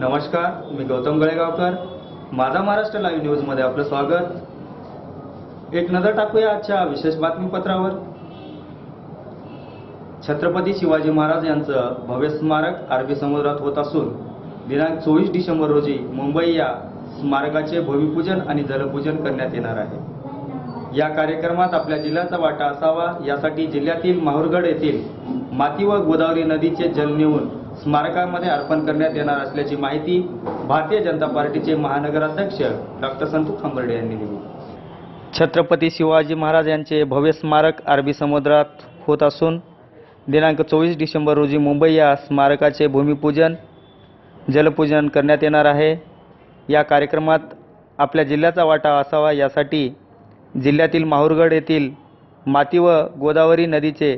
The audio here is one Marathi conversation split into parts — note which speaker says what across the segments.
Speaker 1: नमस्कार मी गौतम गळेगावकर. माझा महाराष्ट्र लाईव्ह न्यूजमध्ये आपलं स्वागत. एक नजर टाकूया आजच्या विशेष बातमीपत्रावर. छत्रपती शिवाजी महाराज यांचं भव्य स्मारक अरबी समुद्रात होत असून दिनांक चोवीस डिसेंबर रोजी मुंबई या स्मारकाचे भूमिपूजन आणि जलपूजन करण्यात येणार आहे. या कार्यक्रमात आपल्या जिल्ह्याचा वाटा असावा यासाठी जिल्ह्यातील माहूरगड येथील माती व गोदावरी नदीचे जल नेऊन स्मारकामध्ये अर्पण करण्यात येणार असल्याची माहिती भारतीय जनता पार्टीचे महानगराध्यक्ष डॉक्टर संतू खांबर्डे यांनी दिली. छत्रपती शिवाजी महाराज यांचे भव्य स्मारक अरबी समुद्रात होत असून दिनांक चोवीस डिसेंबर रोजी मुंबई या स्मारकाचे भूमिपूजन जलपूजन करण्यात येणार आहे. या कार्यक्रमात आपल्या जिल्ह्याचा वाटा असावा यासाठी जिल्ह्यातील माहूरगड येथील माती व गोदावरी नदीचे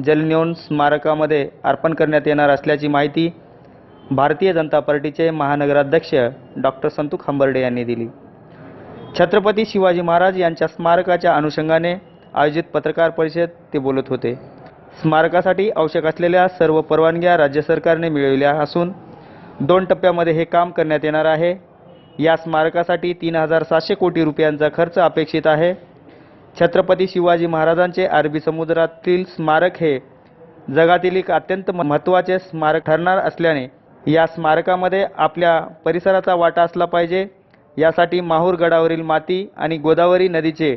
Speaker 1: जल स्मारकामध्ये अर्पण करण्यात येणार असल्याची माहिती भारतीय जनता पार्टीचे महानगराध्यक्ष डॉक्टर संतुक हंबर्डे यांनी दिली. छत्रपती शिवाजी महाराज यांच्या स्मारकाच्या अनुषंगाने आयोजित पत्रकार परिषद ते बोलत होते. स्मारकासाठी आवश्यक असलेल्या सर्व परवानग्या राज्य सरकारने मिळविल्या असून दोन टप्प्यामध्ये हे काम करण्यात येणार आहे. या स्मारकासाठी तीन हजार सातशे कोटी रुपयांचा खर्च अपेक्षित आहे. छत्रपती शिवाजी महाराजांचे अरबी समुद्रातील स्मारक हे जगातील एक अत्यंत महत्त्वाचे स्मारक ठरणार असल्याने या स्मारकामध्ये आपल्या परिसराचा वाटा असला पाहिजे. यासाठी माहूर गडावरील माती आणि गोदावरी नदीचे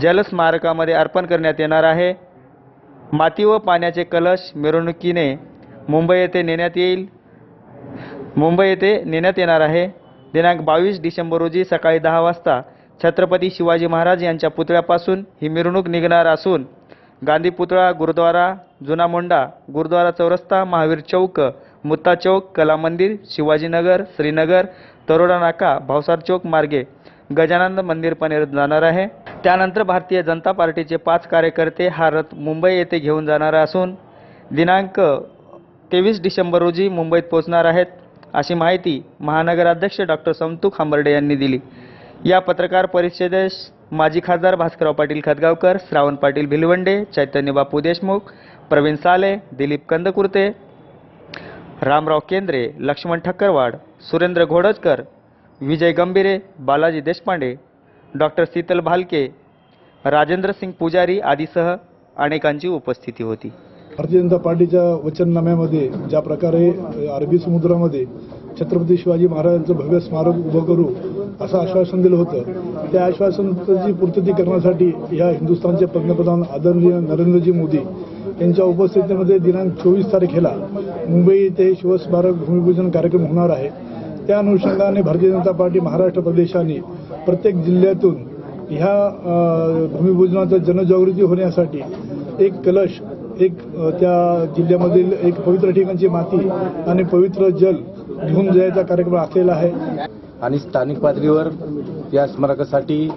Speaker 1: जलस्मारकामध्ये अर्पण करण्यात येणार आहे. माती व पाण्याचे कलश मिरवणुकीने मुंबई येथे नेण्यात येईल. मुंबई येथे नेण्यात येणार आहे. दिनांक बावीस डिसेंबर रोजी सकाळी दहा वाजता छत्रपती शिवाजी महाराज यांच्या पुतळ्यापासून ही मिरवणूक निघणार असून गांधी पुतळा गुरुद्वारा जुना मोंडा गुरुद्वारा चौरस्ता महावीर चौक मुत्ता चौक कला मंदिर शिवाजीनगर श्रीनगर तरोडा नाका भावसार चौक मार्गे गजानंद मंदिरपणे जाणार आहे. त्यानंतर भारतीय जनता पार्टीचे पाच कार्यकर्ते हा रथ मुंबई येथे घेऊन जाणार असून दिनांक तेवीस डिसेंबर रोजी मुंबईत पोहोचणार आहेत अशी माहिती महानगराध्यक्ष डॉक्टर संतुक खांबर्डे यांनी दिली. या पत्रकार परिषदेस माजी खासदार भास्करराव पाटील खतगावकर श्रावण पाटील भिलवंडे चैतन्य बापू देशमुख प्रवीण साले दिलीप कंदकुर्ते रामराव केंद्रे लक्ष्मण ठक्करवाड सुरेंद्र घोडजकर विजय गंभीरे बालाजी देशपांडे डॉक्टर शीतल भालके राजेंद्र सिंग पुजारी आदीसह अनेकांची उपस्थिती होती.
Speaker 2: भारतीय जनता पार्टीच्या वचननाम्यामध्ये ज्या प्रकारे अरबी समुद्रामध्ये छत्रपती शिवाजी महाराजांचं भव्य स्मारक उभं करू असं आश्वासन दिलं होतं. त्या आश्वासनाची पूर्तती करण्यासाठी ह्या हिंदुस्थानचे पंतप्रधान आदरणीय नरेंद्रजी मोदी यांच्या उपस्थितीमध्ये दिनांक चोवीस तारखेला मुंबई येथे शिवस्मारक भूमिपूजन कार्यक्रम होणार आहे. त्या अनुषंगाने भारतीय जनता पार्टी महाराष्ट्र प्रदेशाने प्रत्येक जिल्ह्यातून ह्या अ, भूमिपूजनाचं जनजागृती होण्यासाठी एक कलश एक त्या जिल्ह्यामधील एक पवित्र ठिकाणची माती आणि पवित्र जल घेऊन जायचा कार्यक्रम आखलेला आहे.
Speaker 3: आणि स्थानिक पातळीवर या स्मारकासाठी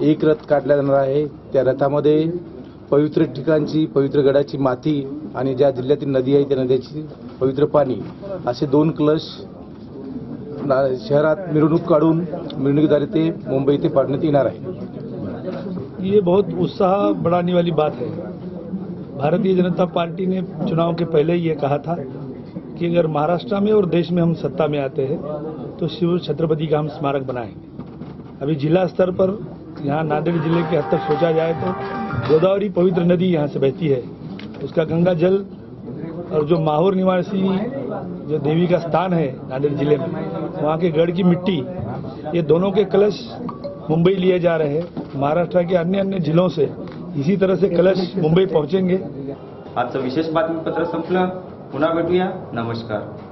Speaker 3: एक रथ काढला जाणार आहे. त्या रथामध्ये पवित्र ठिकाणची पवित्र गडाची माती आणि ज्या जिल्ह्यातील नदी आहे त्या नद्याची पवित्र पाणी असे दोन कलश ना- शहरात मिरवणूक काढून मिरवणुकीद्वारे ते मुंबई ते पाडण्यात येणार आहे.
Speaker 4: ये बहुत उत्साह बढ़ाने वाली बात है। भारतीय जनता पार्टी ने चुनाव के पहले ही ये कहा था कि अगर महाराष्ट्र में और देश में हम सत्ता में आते हैं तो शिव छत्रपति का हम स्मारक बनाएँगे। अभी जिला स्तर पर यहाँ नांदेड़ ज़िले के हद तक सोचा जाए तो गोदावरी पवित्र नदी यहाँ से बहती है। उसका गंगा जल और जो माहौर निवासी जो देवी का स्थान है नांदेड़ ज़िले में, वहाँ के गढ़ की मिट्टी, ये दोनों के कलश मुंबई लिए जा रहे हैं। महाराष्ट्र के अन्य अन्य जिलों से इसी तरह से कलश मुंबई पहुँचेंगे।
Speaker 1: आजचं विशेष बातमीपत्र संपलं पुन्हा भेटूया. नमस्कार.